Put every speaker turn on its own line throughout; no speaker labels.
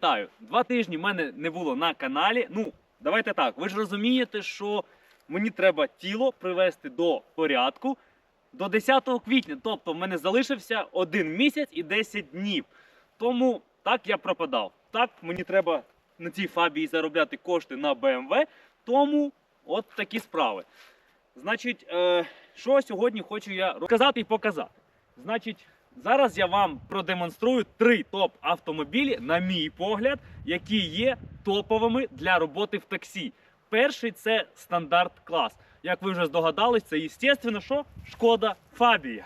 Вітаю. Два тижні в мене не було на каналі. Ну, давайте так. Ви ж розумієте, що мені треба тіло привести до порядку до 10 квітня. Тобто в мене залишився один місяць і 10 днів. Тому так я пропадав. Так мені треба на цій фабії заробляти кошти на BMW. Тому от такі справи. Значить, е, що сьогодні хочу я розказати і показати. Значить, зараз я вам продемонструю три топ автомобілі, на мій погляд, які є топовими для роботи в таксі. Перший це стандарт клас. Як ви вже здогадались, це естественно, що шкода Фабія.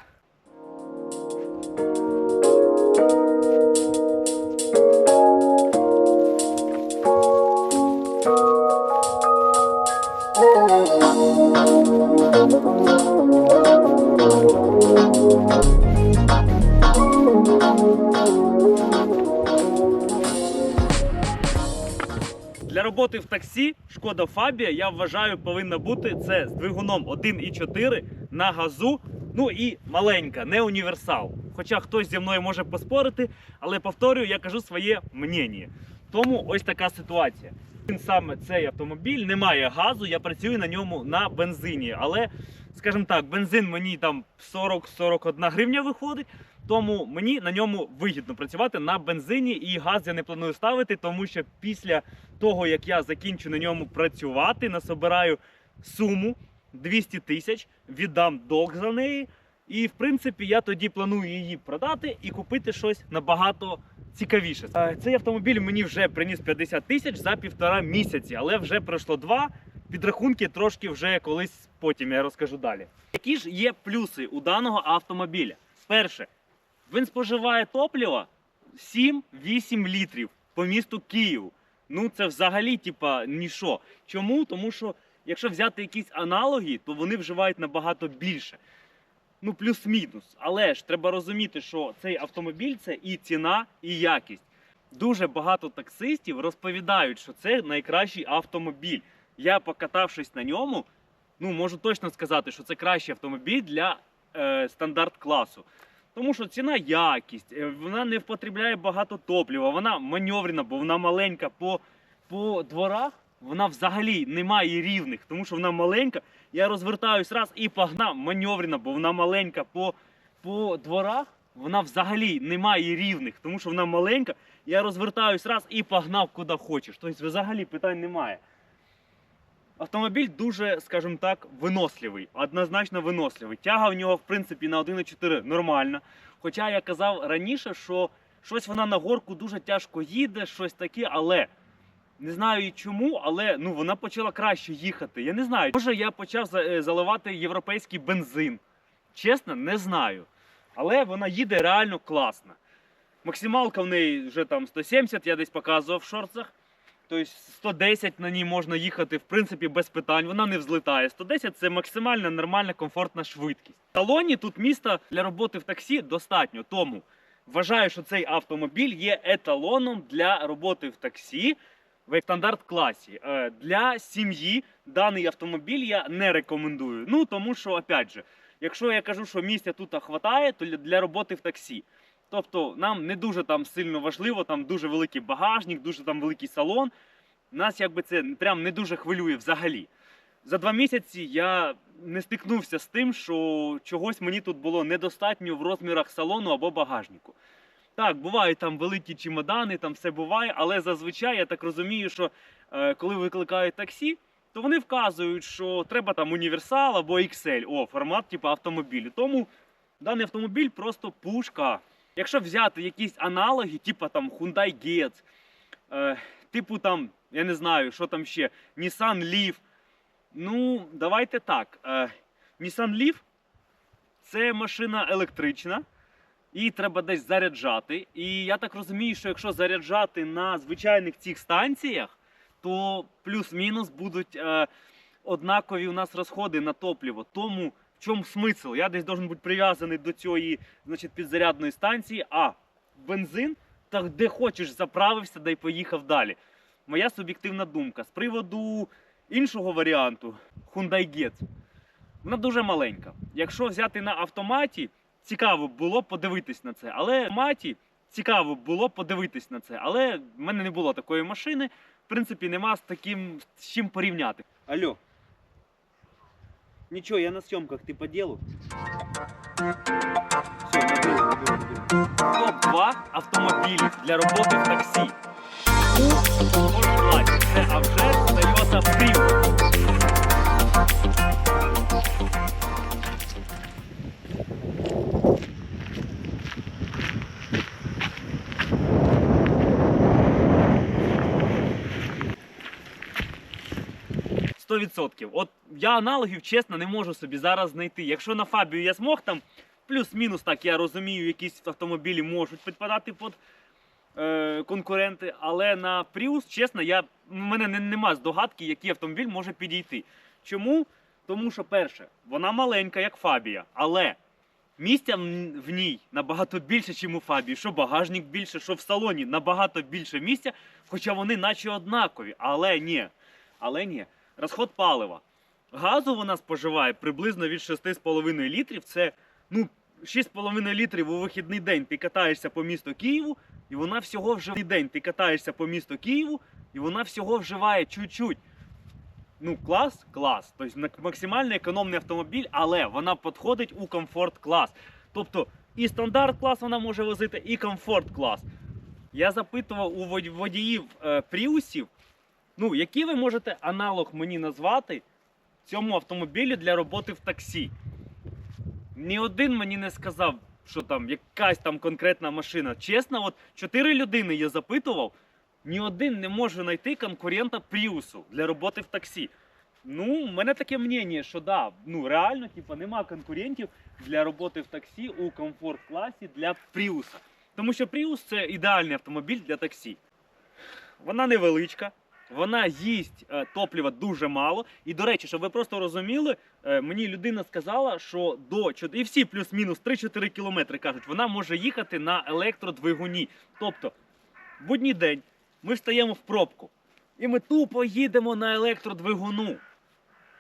Роботи в таксі шкода Фабія, я вважаю, повинна бути це з двигуном 1,4 на газу. Ну і маленька, не універсал. Хоча хтось зі мною може поспорити, але повторюю, я кажу своє мнення. Тому ось така ситуація. Він саме цей автомобіль не має газу, я працюю на ньому на бензині. Але, скажімо так, бензин мені там 40-41 гривня виходить. Тому мені на ньому вигідно працювати на бензині і газ я не планую ставити, тому що після того, як я закінчу на ньому працювати, насобираю суму 200 тисяч, віддам долг за неї. І в принципі я тоді планую її продати і купити щось набагато цікавіше. Цей автомобіль мені вже приніс 50 тисяч за півтора місяці, але вже пройшло два. Підрахунки трошки вже колись потім я розкажу далі. Які ж є плюси у даного автомобіля? Перше, він споживає топлива 7-8 літрів по місту Києву. Ну це взагалі, типа, ніщо. Чому? Тому що якщо взяти якісь аналоги, то вони вживають набагато більше. Ну, плюс-мінус. Але ж треба розуміти, що цей автомобіль це і ціна, і якість. Дуже багато таксистів розповідають, що це найкращий автомобіль. Я, покатавшись на ньому, ну можу точно сказати, що це кращий автомобіль для е, стандарт класу. Тому що ціна якість, е, вона не впотребляє багато топлива, вона маневрена, бо вона маленька по, по дворах. Вона взагалі не має рівних, тому що вона маленька. Я розвертаюсь раз і погнав маневрена, бо вона маленька по, по дворах. Вона взагалі не має рівних, тому що вона маленька. Я розвертаюсь раз і погнав куди хочеш. Тобто взагалі питань немає. Автомобіль дуже, скажімо так, виносливий, однозначно виносливий. Тяга в нього, в принципі, на 1,4 нормальна. Хоча я казав раніше, що щось вона на горку дуже тяжко їде, щось таке, але не знаю чому, але ну, вона почала краще їхати. Я не знаю. Може, я почав е, заливати європейський бензин. Чесно, не знаю. Але вона їде реально класно. Максималка в неї вже там 170, я десь показував в шорцах. Тобто 110 на ній можна їхати в принципі без питань. Вона не взлетає. 110 це максимальна нормальна комфортна швидкість. В салоні тут міста для роботи в таксі достатньо. Тому вважаю, що цей автомобіль є еталоном для роботи в таксі в стандарт класі. Е, Для сім'ї даний автомобіль я не рекомендую. Ну тому що, опять же, якщо я кажу, що місця тут хватає, то для роботи в таксі. Тобто нам не дуже там сильно важливо, там дуже великий багажник, дуже там великий салон. Нас якби це прям не дуже хвилює взагалі. За два місяці я не стикнувся з тим, що чогось мені тут було недостатньо в розмірах салону або багажнику. Так, бувають там великі чемодани, там все буває, але зазвичай я так розумію, що е, коли викликають таксі, то вони вказують, що треба там універсал або XL, о, формат типу автомобілю. Тому даний автомобіль просто пушка. Якщо взяти якісь аналоги, типу там Hyundai Getz, е, типу там, я не знаю, що там ще, Nissan Leaf. Ну, давайте так. Е, Nissan Leaf це машина електрична, її треба десь заряджати. І я так розумію, що якщо заряджати на звичайних цих станціях, то плюс-мінус будуть е, однакові у нас розходи на топливо. Тому в чому смисл? Я десь должен бути прив'язаний до цієї значить, підзарядної станції, а бензин, так де хочеш, заправився да й поїхав далі. Моя суб'єктивна думка. З приводу іншого варіанту Hyundai Getz, вона дуже маленька. Якщо взяти на автоматі, цікаво було подивитись на це, але автоматі цікаво було подивитись на це. Але в мене не було такої машини. В принципі, нема з таким з чим порівняти. Алло. Нічого, я на зйомках, ти по ділу? Все, наберу, наберу, наберу. Топ-2 автомобілі для роботи в таксі. У комфорт-класі. Це а вже Toyota Prius. Сто відсотків. От я аналогів, чесно, не можу собі зараз знайти. Якщо на Фабію я змог там, плюс-мінус, так я розумію, якісь автомобілі можуть підпадати під е, конкуренти, але на Prius, чесно, я, в мене не, нема здогадки, який автомобіль може підійти. Чому? Тому що, перше, вона маленька, як Фабія, але місця в ній набагато більше, ніж у Фабії. Що багажник більше, що в салоні набагато більше місця, хоча вони наче однакові. Але ні. Але ні. Розход палива. Газу вона споживає приблизно від 6,5 літрів. Це ну, 6,5 літрів у вихідний день. Ти катаєшся по місту Києву, і вона всього вживає день. Ти катаєшся по місту Києву, і вона всього вживає чуть-чуть. Ну, клас, клас. Тобто максимально економний автомобіль, але вона підходить у комфорт клас. Тобто і стандарт клас вона може возити, і комфорт клас. Я запитував у водіїв е, пріусів, ну, який ви можете аналог мені назвати цьому автомобілю для роботи в таксі. Ні один мені не сказав, що там якась там конкретна машина. Чесно, от чотири людини я запитував, ні один не може знайти конкурента Пріусу для роботи в таксі. Ну, в мене таке мнення, що да, ну реально, типу, нема конкурентів для роботи в таксі у комфорт-класі для Пріуса. Тому що Пріус це ідеальний автомобіль для таксі. Вона невеличка, вона їсть е, топлива дуже мало. І до речі, щоб ви просто розуміли, е, мені людина сказала, що до і всі плюс-мінус 3-4 кілометри кажуть, вона може їхати на електродвигуні. Тобто, будній день ми встаємо в пробку, і ми тупо їдемо на електродвигуну.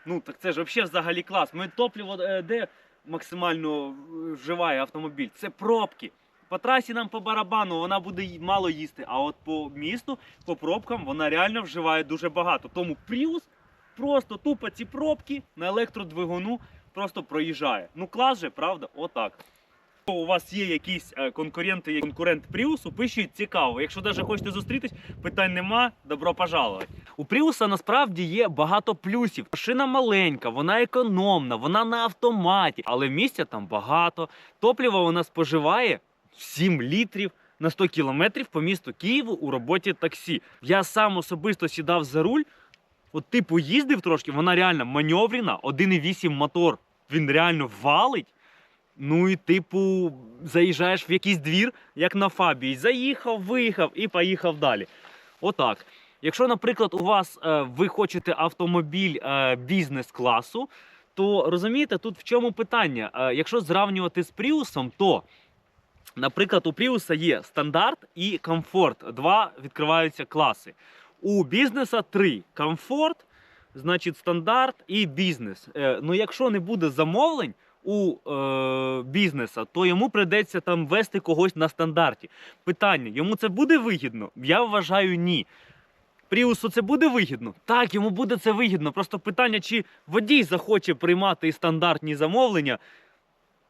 Ну так це ж взагалі взагалі клас. Ми топливо е, де максимально вживає автомобіль? Це пробки. По трасі нам по барабану вона буде мало їсти, а от по місту, по пробкам вона реально вживає дуже багато. Тому Prius просто тупо ці пробки на електродвигуну просто проїжджає. Ну клас же, правда? Отак. Якщо У вас є якісь е, конкуренти, конкурент Пріусу, пишіть цікаво. Якщо навіть хочете зустрітись, питань нема, добро пожаловать. У Пріуса насправді є багато плюсів. Машина маленька, вона економна, вона на автоматі, але місця там багато. Топлива вона споживає 7 літрів на 100 кілометрів по місту Києву у роботі таксі. Я сам особисто сідав за руль. От, типу, їздив трошки, вона реально маневрена, 1,8 мотор. Він реально валить. Ну і, типу, заїжджаєш в якийсь двір, як на Фабії. Заїхав, виїхав і поїхав далі. Отак. Якщо, наприклад, у вас е, ви хочете автомобіль е, бізнес-класу, то розумієте, тут в чому питання? Е, якщо зрівнювати з Пріусом, то, наприклад, у Пріуса є стандарт і комфорт. Два відкриваються класи. У бізнеса три комфорт, значить стандарт і бізнес. Е, ну, якщо не буде замовлень у е, бізнеса, то йому прийдеться там вести когось на стандарті. Питання: йому це буде вигідно? Я вважаю, ні. Пріусу це буде вигідно? Так, йому буде це вигідно. Просто питання, чи водій захоче приймати стандартні замовлення,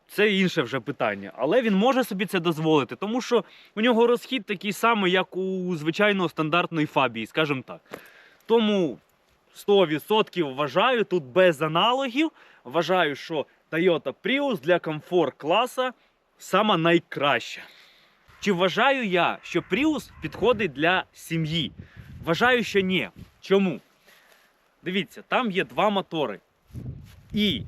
це інше вже питання. Але він може собі це дозволити, тому що у нього розхід такий самий, як у звичайного стандартної фабії, скажімо так. Тому 100% вважаю тут без аналогів. Вважаю, що Toyota Prius для комфорт класа сама найкраща. Чи вважаю я, що Prius підходить для сім'ї? Вважаю, що ні. Чому? Дивіться, там є два мотори. І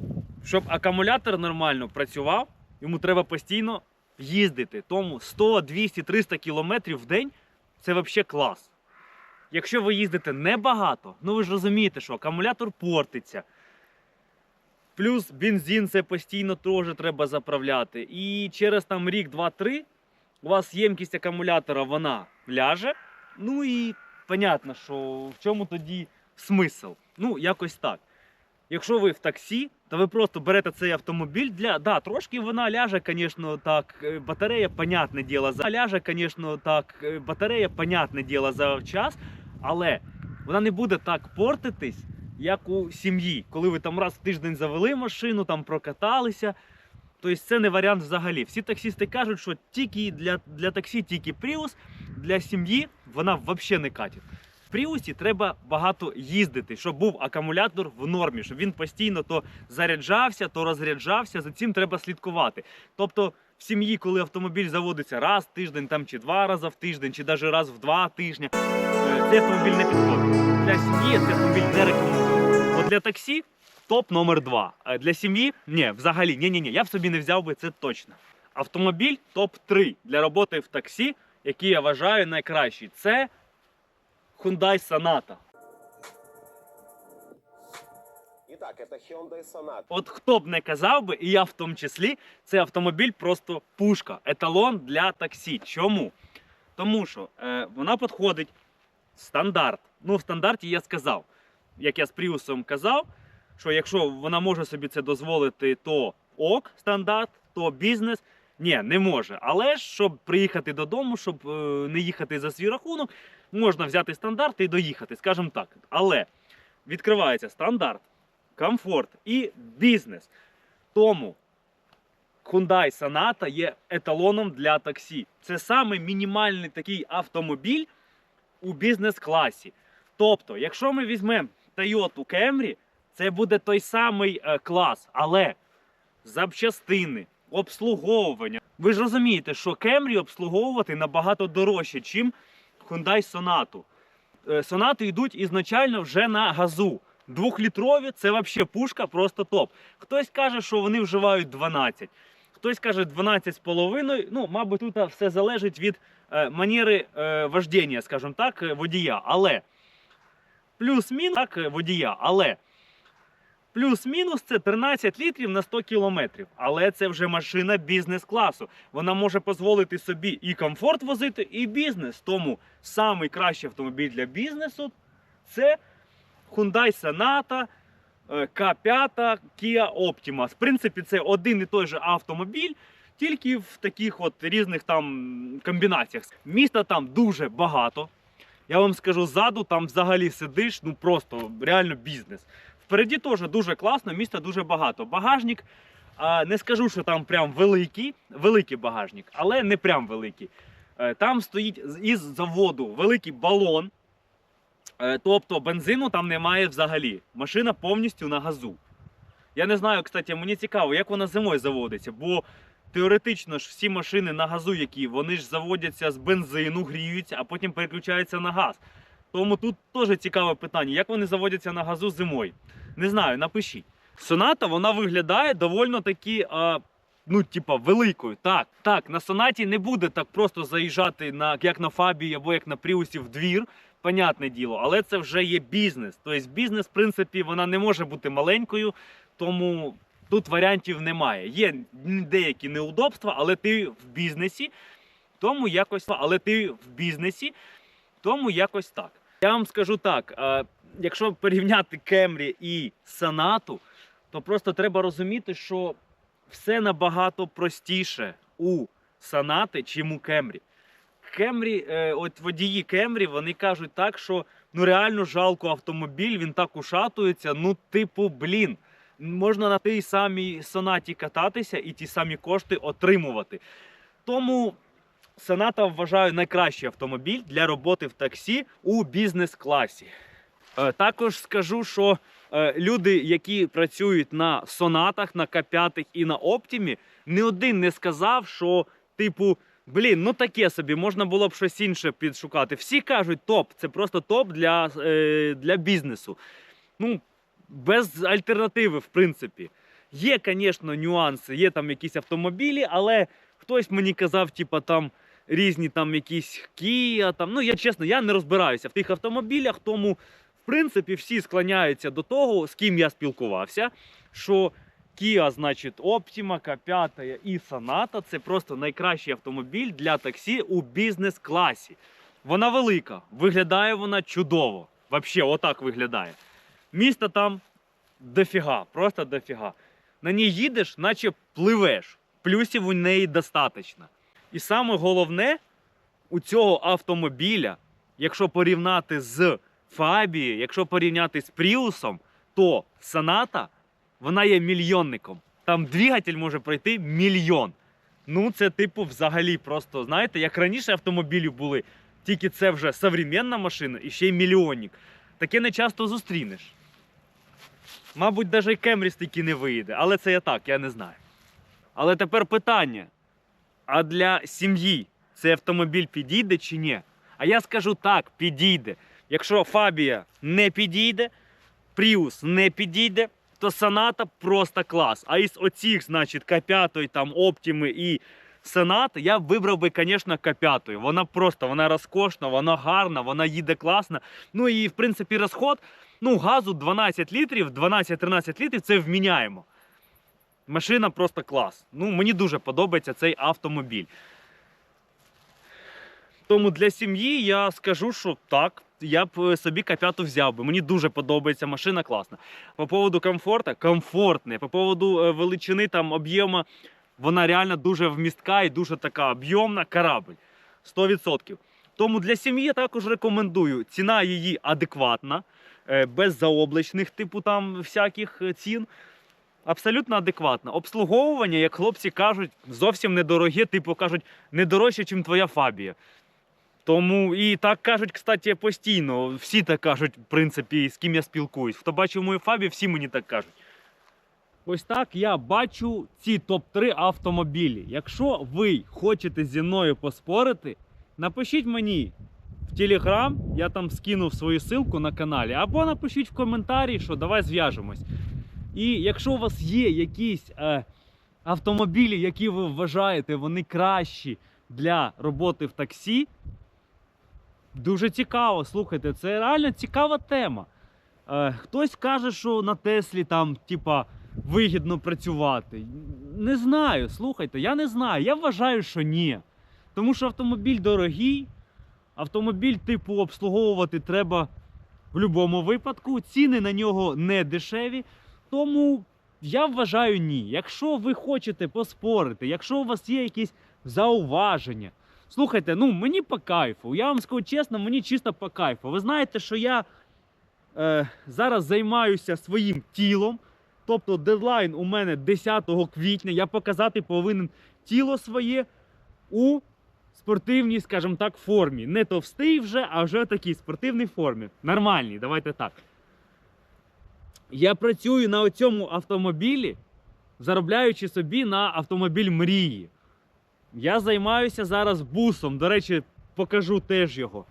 щоб акумулятор нормально працював, йому треба постійно їздити. Тому 100, 200, 300 кілометрів в день це взагалі клас. Якщо ви їздите небагато, ну ви ж розумієте, що акумулятор портиться. Плюс бензин це постійно теж треба заправляти. І через там рік, два-три у вас ємкість акумулятора вона ляже. Ну і понятно, що в чому тоді смисл. Ну, якось так. Якщо ви в таксі, то ви просто берете цей автомобіль для. Да, трошки вона ляже, звісно, так. е, Батарея, понятне діло, за ляже, звісно, так. е, Батарея, понятне діло, за час, але вона не буде так портитись, як у сім'ї, коли ви там раз в тиждень завели машину, там прокаталися. Тобто це не варіант взагалі. Всі таксісти кажуть, що тільки для, для таксі тільки Prius, для сім'ї вона взагалі не катить. В Пріусі треба багато їздити, щоб був акумулятор в нормі, щоб він постійно то заряджався, то розряджався. За цим треба слідкувати. Тобто, в сім'ї, коли автомобіль заводиться раз в тиждень, там чи два рази в тиждень, чи навіть раз в два тижні, е, цей автомобіль не підходить. Для сім'ї цей автомобіль не рекомендую. От для таксі топ номер два. А для сім'ї ні, взагалі, ні, ні, ні, я б собі не взяв би це точно. Автомобіль топ 3 для роботи в таксі, який я вважаю найкращий. Це Hyundai Sonata.
Итак, это Hyundai Sonata.
От хто б не казав би, і я в тому числі, це автомобіль просто пушка, еталон для таксі. Чому? Тому що е, вона підходить стандарт. Ну, в стандарті я сказав, як я з Пріусом казав, що якщо вона може собі це дозволити, то ок, стандарт, то бізнес. Ні, не може. Але ж, щоб приїхати додому, щоб е, не їхати за свій рахунок, можна взяти стандарт і доїхати, скажімо так. Але відкривається стандарт, комфорт і бізнес. Тому Hyundai Sonata є еталоном для таксі. Це саме мінімальний такий автомобіль у бізнес-класі. Тобто, якщо ми візьмемо Toyota Camry, це буде той самий е, клас, але запчастини, обслуговування. Ви ж розумієте, що Camry обслуговувати набагато дорожче, ніж Hyundai Sonata. Е, Сонати йдуть ізначально вже на газу. Двохлітрові це взагалі пушка, просто топ. Хтось каже, що вони вживають 12, хтось каже 12,5. Ну, мабуть, тут все залежить від е, маніри е, вождіння, скажімо так, е, водія. Але плюс-мінус так, е, водія. Але плюс-мінус це 13 літрів на 100 кілометрів. Але це вже машина бізнес-класу. Вона може дозволити собі і комфорт возити, і бізнес. Тому самий кращий автомобіль для бізнесу це Hyundai Sonata, е, K5, Kia Optima. В принципі, це один і той же автомобіль, тільки в таких от різних там комбінаціях. Міста там дуже багато. Я вам скажу, ззаду там взагалі сидиш, ну просто реально бізнес. Впереді теж дуже класно, міста дуже багато. Багажник, не скажу, що там прям великий, великий багажник, але не прям великий. Е, Там стоїть із заводу великий балон. Е, Тобто бензину там немає взагалі. Машина повністю на газу. Я не знаю, кстати, мені цікаво, як вона зимою заводиться, бо теоретично ж всі машини на газу, які вони ж заводяться з бензину, гріються, а потім переключаються на газ. Тому тут теж цікаве питання, як вони заводяться на газу зимою. Не знаю, напишіть. Соната вона виглядає довольно таки, а, ну, типа, великою. Так, так, на сонаті не буде так просто заїжджати на, як на Фабії або як на Пріусі в двір понятне діло, але це вже є бізнес. Тобто бізнес, в принципі, вона не може бути маленькою, тому тут варіантів немає. Є деякі неудобства, але ти в бізнесі, тому якось, але ти в бізнесі, тому якось так. Я вам скажу так: якщо порівняти Кемрі і Санату, то просто треба розуміти, що все набагато простіше у Санати, чим у Кемрі. Кемрі, е, от водії Кемрі, вони кажуть так, що ну реально жалко автомобіль, він так ушатується. Ну, типу, блін, можна на тій самій сонаті кататися і ті самі кошти отримувати. Тому Соната вважаю найкращий автомобіль для роботи в таксі у бізнес-класі. Е, Також скажу, що е, люди, які працюють на сонатах, на К5 і на Оптімі, ні один не сказав, що, типу, блін, ну таке собі, можна було б щось інше підшукати. Всі кажуть, топ, це просто топ для, е, для бізнесу. Ну, без альтернативи, в принципі. Є, звісно, нюанси, є там якісь автомобілі, але хтось мені казав, типа там різні там якісь Kia, там, ну я чесно, я не розбираюся в тих автомобілях, тому в принципі всі склоняються до того, з ким я спілкувався, що Kia, значить, Optima, K5 і Sonata це просто найкращий автомобіль для таксі у бізнес-класі. Вона велика, виглядає вона чудово. Взагалі, отак виглядає. Місто там дофіга, просто дофіга. На ній їдеш, наче пливеш. Плюсів у неї достатньо. І саме головне у цього автомобіля, якщо порівняти з Фабією, якщо порівняти з Пріусом, то Соната вона є мільйонником. Там двигатель може пройти мільйон. Ну, це, типу, взагалі просто, знаєте, як раніше автомобілі були, тільки це вже современна машина і ще й мільйонник. Таке не часто зустрінеш. Мабуть, навіть і Кемрі стільки не вийде, але це я так, я не знаю. Але тепер питання: а для сім'ї цей автомобіль підійде чи ні? А я скажу так: підійде. Якщо Фабія не підійде, Пріус не підійде, то Соната просто клас. А із оцих, значить, К5, там Оптіми і Сонат, я вибрав би, звісно, К5. Вона просто вона розкошна, вона гарна, вона їде класно. Ну і в принципі розход. Ну, газу 12 літрів, 12-13 літрів це вміняємо. Машина просто клас. Ну, мені дуже подобається цей автомобіль. Тому для сім'ї я скажу, що так, я б е, собі К5 взяв би. Мені дуже подобається, машина класна. По поводу комфорту, комфортне. По поводу е, величини там об'єму, вона реально дуже вмістка і дуже така об'ємна корабль. 100%. Тому для сім'ї я також рекомендую. Ціна її адекватна, е, без заоблачних, типу там всяких цін. Абсолютно адекватна. Обслуговування, як хлопці кажуть, зовсім недороге, типу кажуть, не дорожче, ніж твоя фабія. Тому і так кажуть, кстати, постійно. Всі так кажуть, в принципі, з ким я спілкуюсь. Хто бачив мою фабію, всі мені так кажуть. Ось так я бачу ці топ-3 автомобілі. Якщо ви хочете зі мною поспорити, напишіть мені в Телеграм, я там скинув свою ссылку на каналі, або напишіть в коментарі, що давай зв'яжемось. І якщо у вас є якісь е, автомобілі, які ви вважаєте, вони кращі для роботи в таксі, дуже цікаво. Слухайте, це реально цікава тема. Е, хтось каже, що на Теслі там, типа, вигідно працювати. Не знаю, слухайте, я не знаю. Я вважаю, що ні. Тому що автомобіль дорогий, автомобіль, типу, обслуговувати треба в будь-якому випадку. Ціни на нього не дешеві. Тому я вважаю ні. Якщо ви хочете поспорити, якщо у вас є якісь зауваження, слухайте, ну мені по кайфу. Я вам скажу чесно, мені чисто по кайфу. Ви знаєте, що я е, зараз займаюся своїм тілом. Тобто дедлайн у мене 10 квітня. Я показати повинен тіло своє у спортивній, скажімо так, формі. Не товстий вже, а вже в такій спортивній формі. Нормальній, давайте так. Я працюю на цьому автомобілі, заробляючи собі на автомобіль мрії. Я займаюся зараз бусом. До речі, покажу теж його.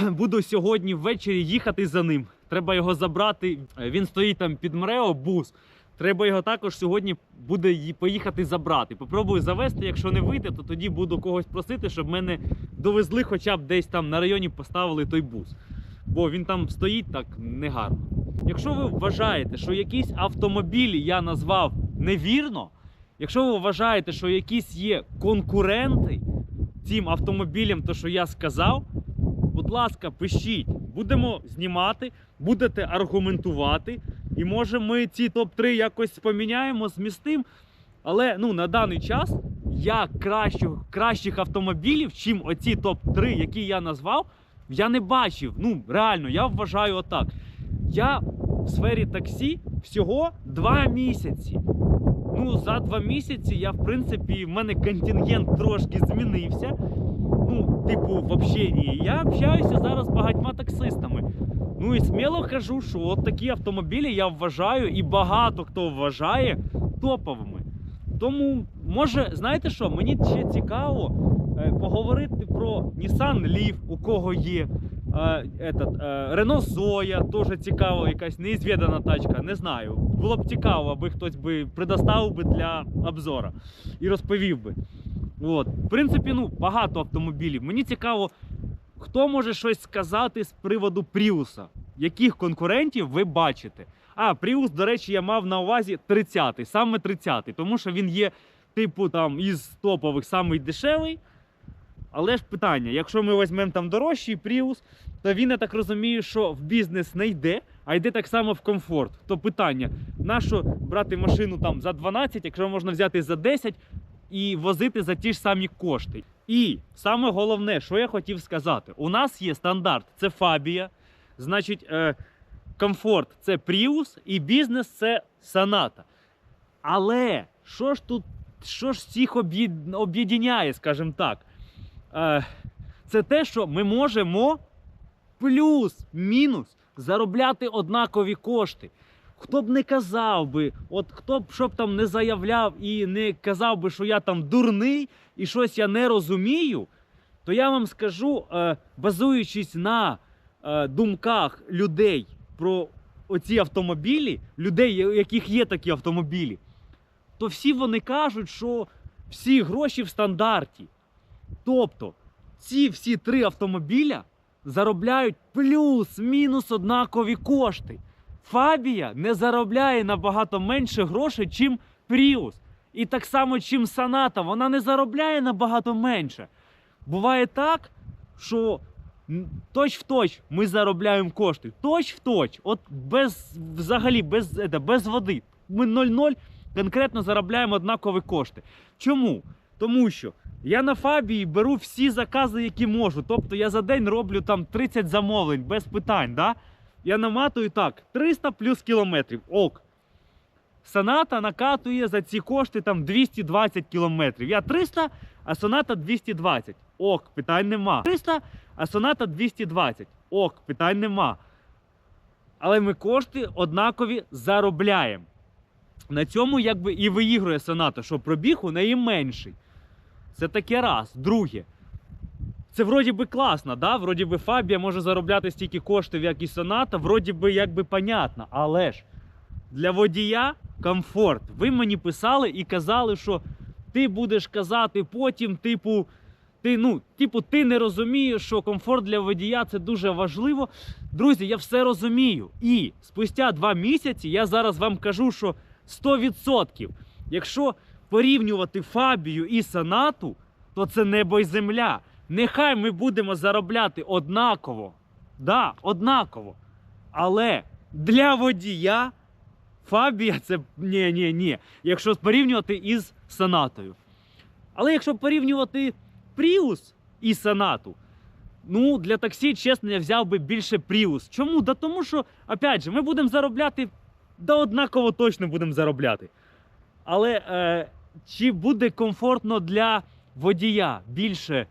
Буду сьогодні ввечері їхати за ним. Треба його забрати. Він стоїть там під МРЕО, бус. Треба його також сьогодні буде поїхати забрати. Попробую завести. Якщо не вийде, то тоді буду когось просити, щоб мене довезли хоча б десь там на районі поставили той бус. Бо він там стоїть так негарно. Якщо ви вважаєте, що якісь автомобілі я назвав невірно, якщо ви вважаєте, що якісь є конкуренти цим автомобілям, то що я сказав, будь ласка, пишіть. Будемо знімати, будете аргументувати. І може ми ці топ-3 якось поміняємо, змістимо. Але ну, на даний час я кращих, кращих автомобілів, чим оці топ-3, які я назвав, я не бачив. Ну, реально, я вважаю отак. Я в сфері таксі всього 2 місяці. Ну, за 2 місяці я, в принципі, в мене контингент трошки змінився. Ну, типу, в общенні. Я общаюся зараз з багатьма таксистами. Ну і сміло кажу, що от такі автомобілі я вважаю, і багато хто вважає топовими. Тому, може, знаєте що, мені ще цікаво е, поговорити про Nissan Leaf, у кого є. Е, е, Renault Zoya, теж цікаво, якась неізвідана тачка, не знаю. Було б цікаво, аби хтось би предоставив би для обзора і розповів би. От. В принципі, ну, багато автомобілів. Мені цікаво, хто може щось сказати з приводу Пріуса? Яких конкурентів ви бачите? А, Пріус, до речі, я мав на увазі 30-й, саме 30-й, тому що він є, типу, там, із топових самий дешевий. Але ж питання: якщо ми візьмемо там дорожчий Prius, то він, я так розумію, що в бізнес не йде, а йде так само в комфорт. То питання: нащо брати машину там за 12, якщо можна взяти за 10 і возити за ті ж самі кошти. І саме головне, що я хотів сказати: у нас є стандарт, це Фабія, значить, е, комфорт це Prius і бізнес це Sonata. Але що ж тут, що ж всіх об'єд- об'єдняє, скажімо так? Е, це те, що ми можемо плюс-мінус заробляти однакові кошти. Хто б не казав би, от хто б що там не заявляв і не казав би, що я там дурний і щось я не розумію, то я вам скажу, е, базуючись на е, думках людей про оці автомобілі, людей, у яких є такі автомобілі, то всі вони кажуть, що всі гроші в стандарті. Тобто ці всі три автомобіля заробляють плюс-мінус однакові кошти. Фабія не заробляє набагато менше грошей, чим Prius. І так само, чим Саната, вона не заробляє набагато менше. Буває так, що точ в точ ми заробляємо кошти. Точ в точ, от без взагалі без, ете, без води. Ми 0-0 конкретно заробляємо однакові кошти. Чому? Тому що я на Фабії беру всі закази, які можу. Тобто я за день роблю там 30 замовлень без питань. Да? Я наматую так: 300 плюс кілометрів. Ок. Соната накатує за ці кошти там 220 кілометрів. Я 300, а соната 220. Ок, питань нема. 300, а соната 220. Ок, питань нема. Але ми кошти однакові заробляємо. На цьому якби і виігрує соната, що пробіг у неї менший. Це таке раз. Друге. Це вроді би класно, да? вроді би Фабія може заробляти стільки коштів, як і Соната, вроді би якби понятно. Але ж для водія комфорт. Ви мені писали і казали, що ти будеш казати потім, типу, ти, ну, типу, ти не розумієш, що комфорт для водія це дуже важливо. Друзі, я все розумію. І спустя два місяці я зараз вам кажу, що 100%, якщо порівнювати Фабію і Сонату, то це небо й земля. Нехай ми будемо заробляти однаково. Да, однаково. Але для водія Фабія це ні, ні, ні. Якщо порівнювати із Сонатою. Але якщо порівнювати Prius і Сонату, ну для таксі, чесно, я взяв би більше Prius. Чому? Да тому що, опять же, ми будемо заробляти, да однаково точно будемо заробляти. Але е, чи буде комфортно для водія більше,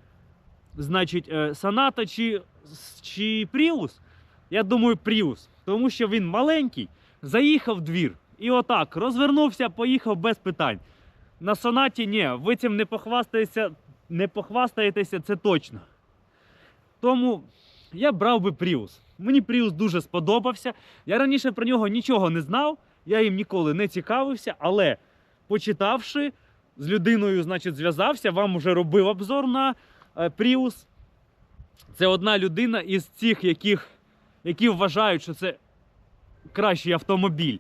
значить, е, Sonata чи, чи Prius? Я думаю, Prius. Тому що він маленький, заїхав в двір і отак розвернувся, поїхав без питань. На сонаті ні, ви цим не похвастаєтеся, не похвастаєтеся, це точно. Тому я брав би Prius. Мені Prius дуже сподобався. Я раніше про нього нічого не знав, я їм ніколи не цікавився, але почитавши, з людиною, значить, зв'язався, вам вже робив обзор на е, Prius. Це одна людина із цих, яких, які вважають, що це кращий автомобіль.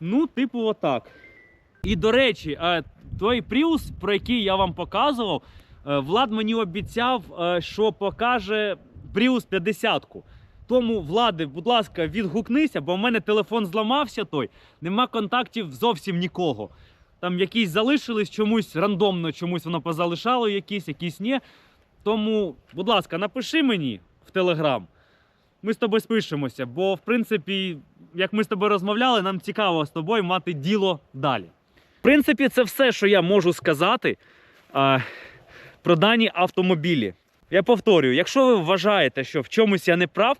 Ну, типу, отак. І до речі, е, той Prius, про який я вам показував, е, Влад мені обіцяв, що покаже Prius 50. Тому, Влади, будь ласка, відгукнися, бо в мене телефон зламався той, нема контактів зовсім нікого. Там якісь залишились чомусь рандомно, чомусь воно позалишало, якісь, якісь ні. Тому, будь ласка, напиши мені в Телеграм. Ми з тобою спишемося, бо, в принципі, як ми з тобою розмовляли, нам цікаво з тобою мати діло далі. В принципі, це все, що я можу сказати а, про дані автомобілі. Я повторюю, якщо ви вважаєте, що в чомусь я не прав,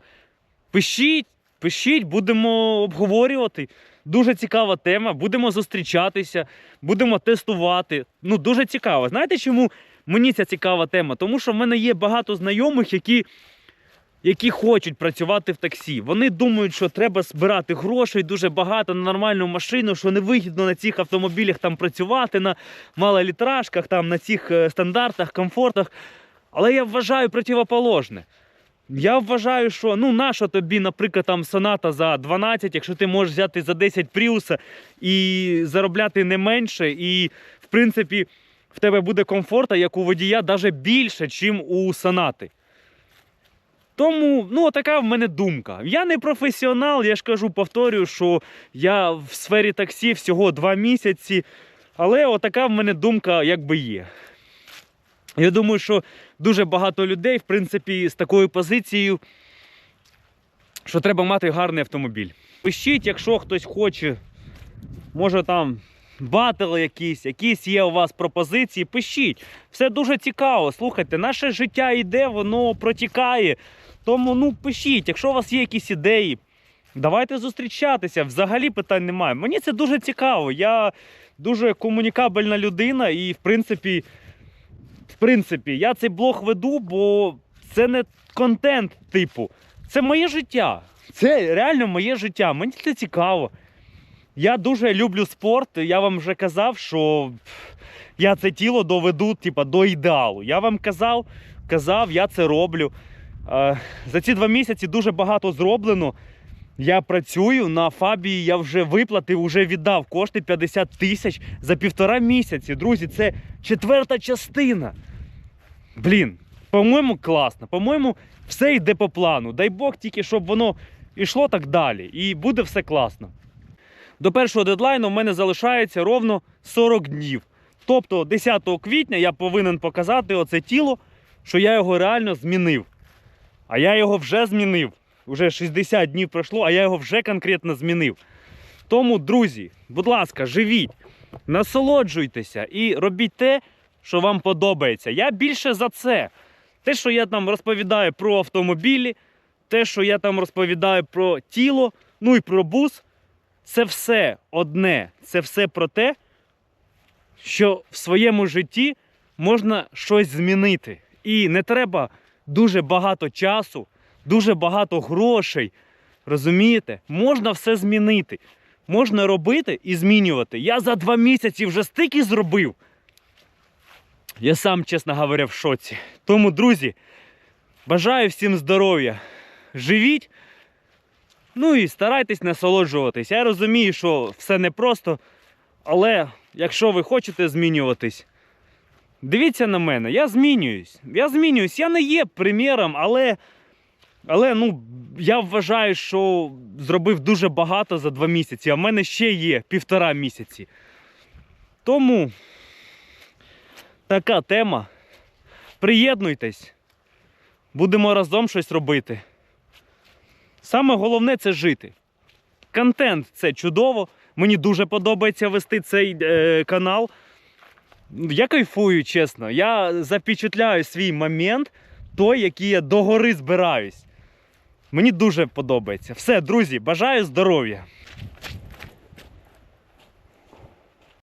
пишіть, пишіть, будемо обговорювати. Дуже цікава тема. Будемо зустрічатися, будемо тестувати. Ну, дуже цікаво. Знаєте, чому мені ця цікава тема? Тому що в мене є багато знайомих, які які хочуть працювати в таксі. Вони думають, що треба збирати грошей дуже багато на нормальну машину, що невигідно на цих автомобілях там працювати, на малолітражках, там, на цих е, стандартах, комфортах. Але я вважаю противоположне. Я вважаю, що ну нащо тобі, наприклад, там соната за 12, якщо ти можеш взяти за 10 пріуса і заробляти не менше, і в принципі в тебе буде комфорта, як у водія, навіть більше, ніж у сонати. Тому, ну, така в мене думка. Я не професіонал, я ж кажу, повторюю, що я в сфері таксі всього два місяці. Але отака в мене думка якби є. Я думаю, що дуже багато людей, в принципі, з такою позицією, що треба мати гарний автомобіль. Пишіть, якщо хтось хоче, може там батл якісь, якісь є у вас пропозиції, пишіть. Все дуже цікаво. Слухайте, наше життя йде, воно протікає. Тому ну пишіть, якщо у вас є якісь ідеї, давайте зустрічатися. Взагалі питань немає. Мені це дуже цікаво. Я дуже комунікабельна людина, і в принципі, в принципі, я цей блог веду, бо це не контент типу. Це моє життя. Це реально моє життя. Мені це цікаво. Я дуже люблю спорт. Я вам вже казав, що я це тіло доведу типа, до ідеалу. Я вам казав, казав, я це роблю. Е, За ці два місяці дуже багато зроблено. Я працюю на фабії, я вже виплатив, вже віддав кошти 50 тисяч за півтора місяці. Друзі, це четверта частина. Блін, по-моєму, класно. По-моєму, все йде по плану. Дай Бог тільки, щоб воно йшло так далі. І буде все класно. До першого дедлайну в мене залишається ровно 40 днів. Тобто 10 квітня я повинен показати оце тіло, що я його реально змінив. А я його вже змінив. Уже 60 днів пройшло, а я його вже конкретно змінив. Тому, друзі, будь ласка, живіть, насолоджуйтеся і робіть те, що вам подобається. Я більше за це. Те, що я там розповідаю про автомобілі, те, що я там розповідаю про тіло, ну і про бус, це все одне. Це все про те, що в своєму житті можна щось змінити. І не треба дуже багато часу, дуже багато грошей. Розумієте? Можна все змінити. Можна робити і змінювати. Я за два місяці вже стільки зробив. Я сам, чесно говоря, в шоці. Тому, друзі, бажаю всім здоров'я. Живіть. Ну і старайтесь насолоджуватись. Я розумію, що все непросто, але якщо ви хочете змінюватись, дивіться на мене, я змінююсь. Я змінююсь. Я не є прем'єром, але, але ну, я вважаю, що зробив дуже багато за два місяці, а в мене ще є півтора місяці. Тому така тема. Приєднуйтесь, будемо разом щось робити. Саме головне це жити. Контент це чудово. Мені дуже подобається вести цей е, канал. Я кайфую, чесно. Я запечатляю свій момент, той, який я догори збираюсь. Мені дуже подобається. Все, друзі, бажаю здоров'я.